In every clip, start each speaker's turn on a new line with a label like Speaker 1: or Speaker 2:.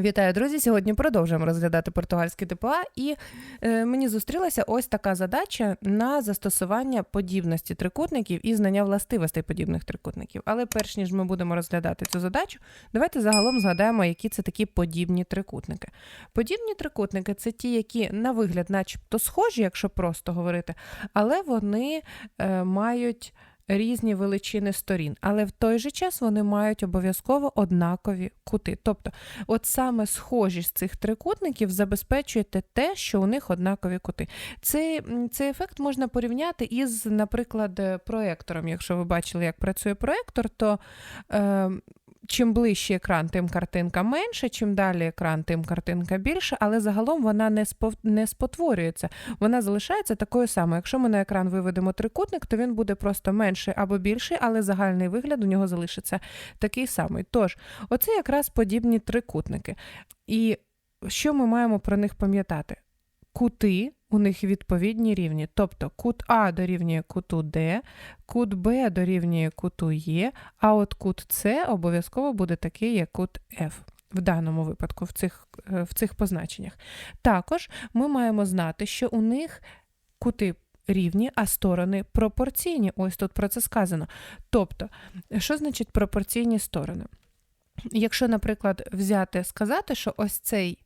Speaker 1: Вітаю, друзі! Сьогодні продовжуємо розглядати португальські ТПА, і е, мені зустрілася ось така задача на застосування подібності трикутників і знання властивостей подібних трикутників. Але перш ніж ми будемо розглядати цю задачу, давайте загалом згадаємо, які це такі подібні трикутники. Подібні трикутники це ті, які на вигляд, начебто, схожі, якщо просто говорити, але вони е, мають різні величини сторін, але в той же час вони мають обов'язково однакові кути. Тобто, от саме схожість цих трикутників забезпечуєте те, що у них однакові кути. Цей, цей ефект можна порівняти із, наприклад, е, проектором. Якщо ви бачили, як працює проектор, то е, чим ближче екран, тим картинка менше, чим далі екран, тим картинка більше, але загалом вона не, спов... не спотворюється. Вона залишається такою самою. Якщо ми на екран виведемо трикутник, то він буде просто менший або більший, але загальний вигляд у нього залишиться такий самий. Тож, оце якраз подібні трикутники. І що ми маємо про них пам'ятати? Кути у них відповідні рівні. Тобто кут А дорівнює куту Д, кут Б дорівнює куту Е, а от кут С обов'язково буде такий, як кут F. В даному випадку, в цих, е, в цих позначеннях. Також ми маємо знати, що у них кути рівні, а сторони пропорційні. Ось тут про це сказано. Тобто, що значить пропорційні сторони? Якщо, наприклад, взяти сказати, що ось цей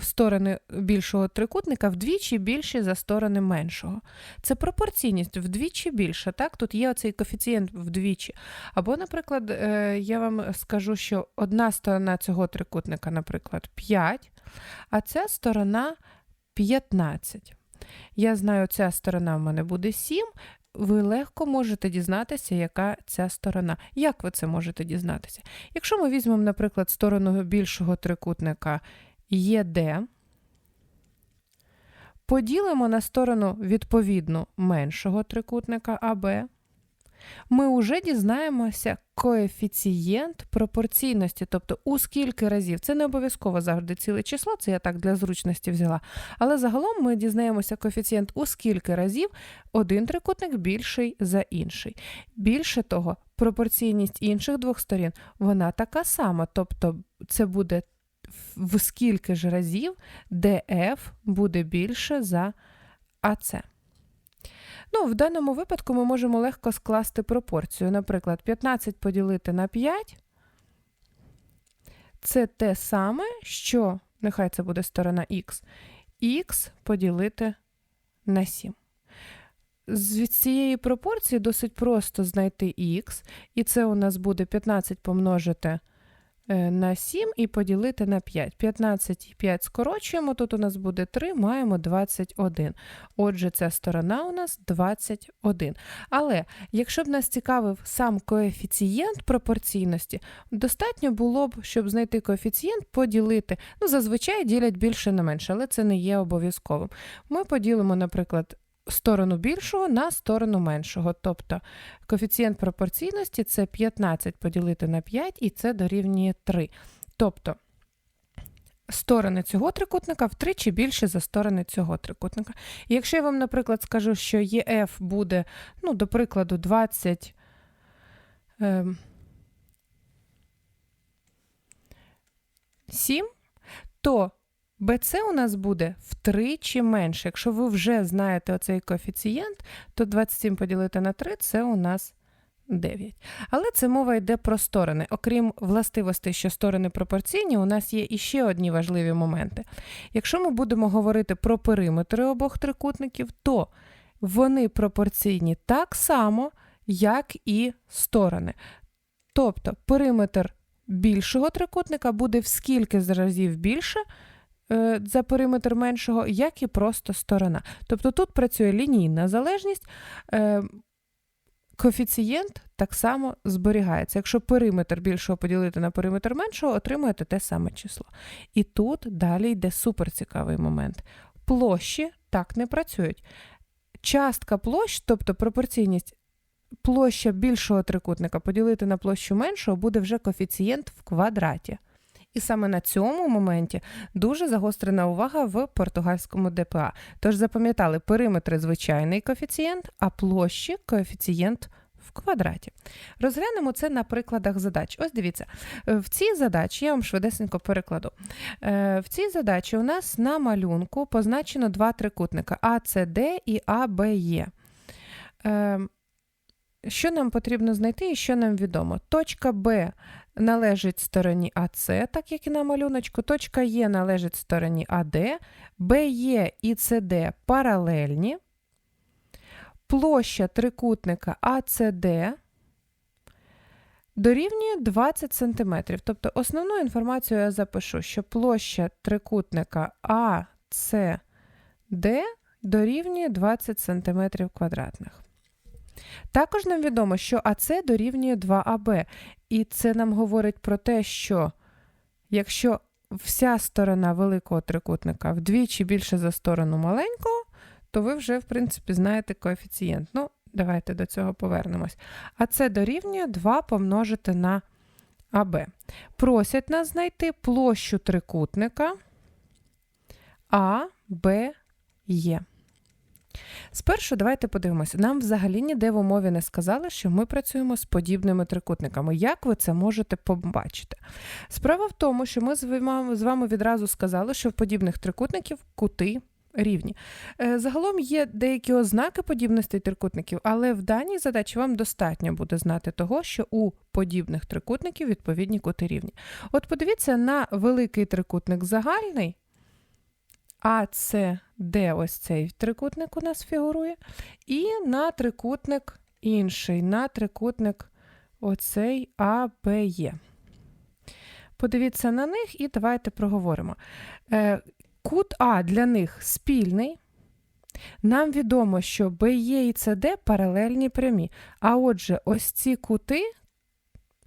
Speaker 1: сторони більшого трикутника вдвічі більші за сторони меншого. Це пропорційність вдвічі більша. Так? Тут є оцей коефіцієнт вдвічі. Або, наприклад, е, я вам скажу, що одна сторона цього трикутника, наприклад, 5, а ця сторона 15. Я знаю, ця сторона в мене буде 7. Ви легко можете дізнатися, яка ця сторона. Як ви це можете дізнатися? Якщо ми візьмемо, наприклад, сторону більшого трикутника ЄД, поділимо на сторону відповідну меншого трикутника АБ, ми вже дізнаємося коефіцієнт пропорційності, тобто у скільки разів. Це не обов'язково завжди ціле число, це я так для зручності взяла. Але загалом ми дізнаємося коефіцієнт у скільки разів один трикутник більший за інший. Більше того, пропорційність інших двох сторін вона така сама, тобто це буде в скільки ж разів DF буде більше за АЦ. Ну, в даному випадку ми можемо легко скласти пропорцію. Наприклад, 15 поділити на 5 це те саме, що, нехай це буде сторона х, х поділити на 7. З цієї пропорції досить просто знайти х, і це у нас буде 15 помножити на 7 і поділити на 5. 15 і 5 скорочуємо, тут у нас буде 3, маємо 21. Отже, ця сторона у нас 21. Але якщо б нас цікавив сам коефіцієнт пропорційності, достатньо було б, щоб знайти коефіцієнт, поділити. Ну, зазвичай ділять більше на менше, але це не є обов'язковим. Ми поділимо, наприклад, сторону більшого на сторону меншого. Тобто коефіцієнт пропорційності це 15 поділити на 5, і це дорівнює 3. Тобто сторони цього трикутника втричі більше за сторони цього трикутника. І якщо я вам, наприклад, скажу, що ЄФ буде, ну, до прикладу, 20. Ем, 7, то BC у нас буде втричі менше. Якщо ви вже знаєте оцей коефіцієнт, то 27 поділити на 3 це у нас 9. Але це мова йде про сторони. Окрім властивостей, що сторони пропорційні, у нас є іще одні важливі моменти. Якщо ми будемо говорити про периметри обох трикутників, то вони пропорційні так само, як і сторони. Тобто периметр більшого трикутника буде в скільки разів більше за периметр меншого, як і просто сторона. Тобто тут працює лінійна залежність. е, Коефіцієнт так само зберігається. Якщо периметр більшого поділити на периметр меншого, отримуєте те саме число. І тут далі йде суперцікавий момент. Площі так не працюють. Частка площ, тобто пропорційність площа більшого трикутника поділити на площу меншого, буде вже коефіцієнт в квадраті. І саме на цьому моменті дуже загострена увага в португальському ДПА. Тож запам'ятали периметри звичайний коефіцієнт, а площі коефіцієнт в квадраті. Розглянемо це на прикладах задач. Ось дивіться, е, в цій задачі, я вам швидесенько перекладу. Е, В цій задачі у нас на малюнку позначено два трикутника АЦД і АБЕ. Що нам потрібно знайти і що нам відомо? Точка Б належить стороні АЦ, так як і на малюночку. Точка Е належить стороні АД, БЕ і СД паралельні. Площа трикутника АЦД дорівнює 20 см. Тобто основну інформацію я запишу, що площа трикутника АЦД дорівнює 20 см квадратних. Також нам відомо, що АЦ дорівнює 2АБ. І це нам говорить про те, що якщо вся сторона великого трикутника вдвічі більше за сторону маленького, то ви вже, в принципі, знаєте коефіцієнт. Ну, давайте до цього повернемось. А це дорівнює 2 помножити на АБ. Просять нас знайти площу трикутника А, Б, Є. Спершу давайте подивимося. Нам взагалі ніде в умові не сказали, що ми працюємо з подібними трикутниками. Як ви це можете побачити? Справа в тому, що ми з вами, відразу сказали, що в подібних трикутників кути рівні. Е, Загалом є деякі ознаки подібностей трикутників, але в даній задачі вам достатньо буде знати того, що у подібних трикутників відповідні кути рівні. От подивіться на великий трикутник загальний. А це де ось цей трикутник у нас фігурує, і на трикутник інший, на трикутник оцей АБЕ. Подивіться на них і давайте проговоримо. Е, Кут А для них спільний. Нам відомо, що БЕ і СД паралельні прямі. А отже, ось ці кути,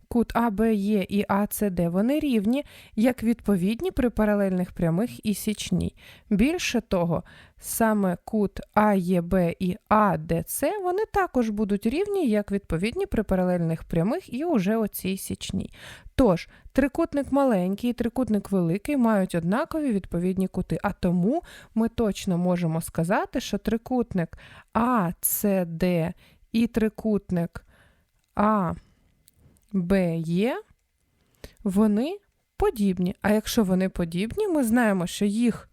Speaker 1: кут АБЕ і АЦД, вони рівні, як відповідні при паралельних прямих і січній. Більше того, саме кут АЄБ і АДЦ, вони також будуть рівні, як відповідні при паралельних прямих і уже оцій січній. Тож, трикутник маленький і трикутник великий мають однакові відповідні кути, а тому ми точно можемо сказати, що трикутник АЦД і трикутник АБЕ, вони подібні. А якщо вони подібні, ми знаємо, що їх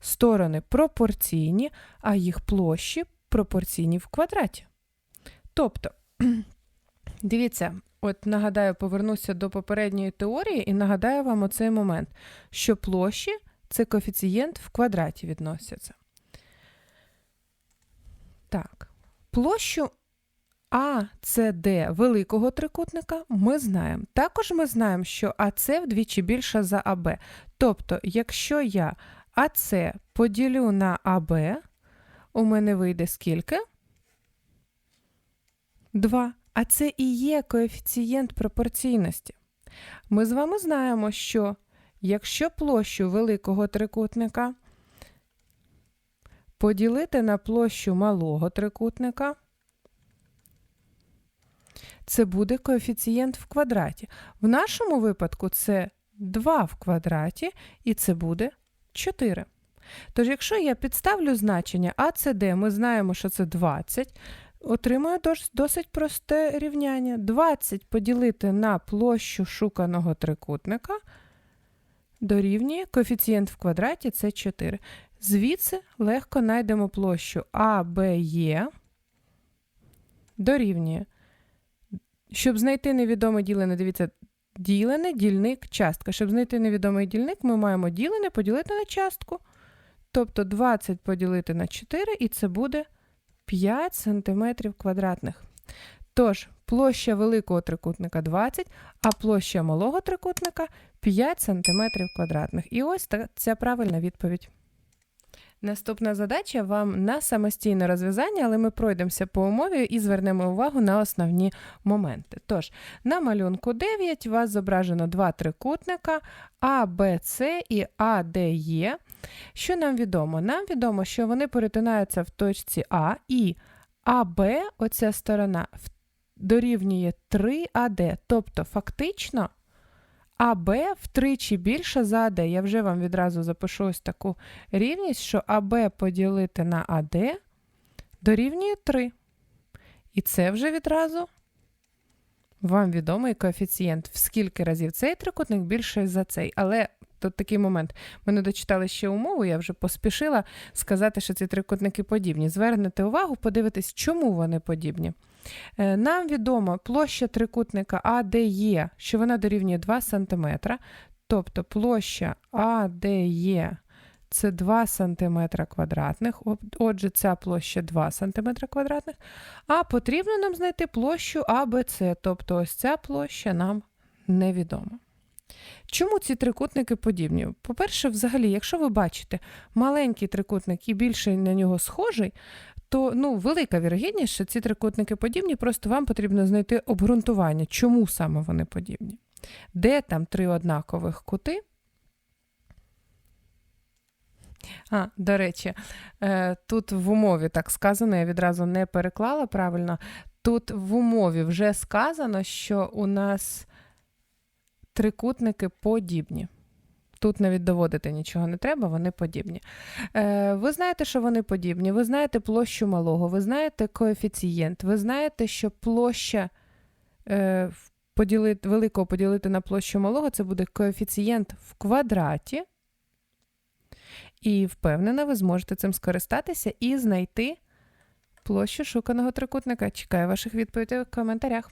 Speaker 1: сторони пропорційні, а їх площі пропорційні в квадраті. Тобто, дивіться, от нагадаю, повернуся до попередньої теорії і нагадаю вам оцей момент, що площі це коефіцієнт в квадраті відносяться. Так, площу АЦД великого трикутника ми знаємо. Також ми знаємо, що АЦ вдвічі більше за АБ. Тобто, якщо я АЦ поділю на АБ, у мене вийде скільки? 2. А це і є коефіцієнт пропорційності. Ми з вами знаємо, що якщо площу великого трикутника поділити на площу малого трикутника, це буде коефіцієнт в квадраті. В нашому випадку це 2 в квадраті, і це буде 4. Тож, якщо я підставлю значення АЦД, ми знаємо, що це 20, отримую досить просте рівняння. 20 поділити на площу шуканого трикутника дорівнює коефіцієнт в квадраті це 4. Звідси легко знайдемо площу АБЕ дорівнює. Щоб знайти невідоме ділене, дивіться, ділене, дільник, частка. Щоб знайти невідомий дільник, ми маємо ділене поділити на частку. Тобто 20 поділити на 4, і це буде 5 см квадратних. Тож, площа великого трикутника 20, а площа малого трикутника 5 см квадратних. І ось ця правильна відповідь. Наступна задача вам на самостійне розв'язання, але ми пройдемося по умові і звернемо увагу на основні моменти. Тож, на малюнку 9 у вас зображено два трикутника А, Б, С і А, Д, Е. Що нам відомо? Нам відомо, що вони перетинаються в точці А і АБ, оця сторона, дорівнює 3АД. Тобто, фактично. АБ втричі більше за АД. Я вже вам відразу запишу ось таку рівність, що АБ поділити на АД дорівнює 3. І це вже відразу Вам відомий коефіцієнт, в скільки разів цей трикутник більше за цей. Але тут такий момент. Ми не дочитали ще умову, я вже поспішила сказати, що ці трикутники подібні. Звернете увагу, подивитись, чому вони подібні. Е, Нам відомо площа трикутника АДЕ, що вона дорівнює 2 см, тобто площа АДЕ це 2 см квадратних, отже, ця площа 2 см квадратних, а потрібно нам знайти площу АБЦ, тобто ось ця площа нам невідома. Чому ці трикутники подібні? По-перше, взагалі, якщо ви бачите маленький трикутник і більший на нього схожий, то ну, велика вірогідність, що ці трикутники подібні, просто вам потрібно знайти обґрунтування, чому саме вони подібні. Де там три однакових кути? А, до речі, е, тут в умові так сказано, я відразу не переклала правильно. Тут в умові вже сказано, що у нас трикутники подібні. Тут навіть доводити нічого не треба, вони подібні. Е, ви знаєте, що вони подібні. Ви знаєте площу малого, ви знаєте коефіцієнт, ви знаєте, що площа е, поділити, великого поділити на площу малого це буде коефіцієнт в квадраті. І впевнена, ви зможете цим скористатися і знайти площу шуканого трикутника. Чекаю ваших відповідей в коментарях.